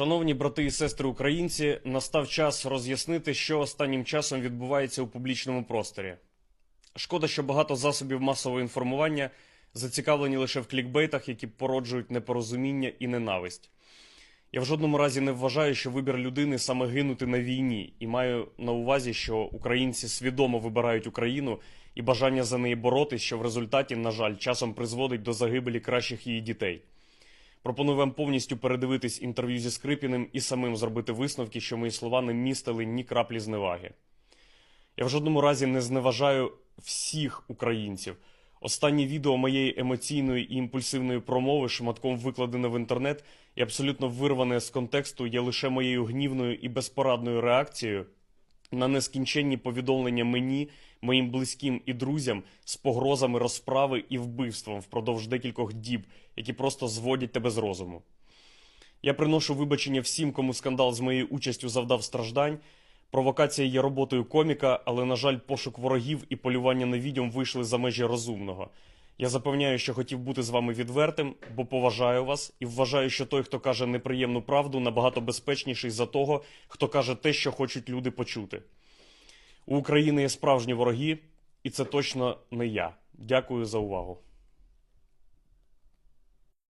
Шановні брати і сестри українці, настав час роз'яснити, що останнім часом відбувається у публічному просторі. Шкода, що багато засобів масового інформування зацікавлені лише в клікбейтах, які породжують непорозуміння і ненависть. Я в жодному разі не вважаю, що вибір людини саме гинути на війні, і маю на увазі, що українці свідомо вибирають Україну і бажання за неї боротись, що в результаті, на жаль, часом призводить до загибелі кращих її дітей. Пропоную вам повністю передивитись інтерв'ю зі Скрипіним і самим зробити висновки, що мої слова не містили ні краплі зневаги. Я в жодному разі не зневажаю всіх українців. Останнє відео моєї емоційної і імпульсивної промови, шматком викладене в інтернет і абсолютно вирване з контексту, є лише моєю гнівною і безпорадною реакцією на нескінченні повідомлення мені, моїм близьким і друзям з погрозами розправи і вбивством впродовж декількох діб, які просто зводять тебе з розуму. Я приношу вибачення всім, кому скандал з моєю участю завдав страждань. Провокація є роботою коміка, але, на жаль, пошук ворогів і полювання на відьом вийшли за межі розумного. Я запевняю, що хотів бути з вами відвертим, бо поважаю вас і вважаю, що той, хто каже неприємну правду, набагато безпечніший за того, хто каже те, що хочуть люди почути. У України є справжні вороги, і це точно не я. Дякую за увагу.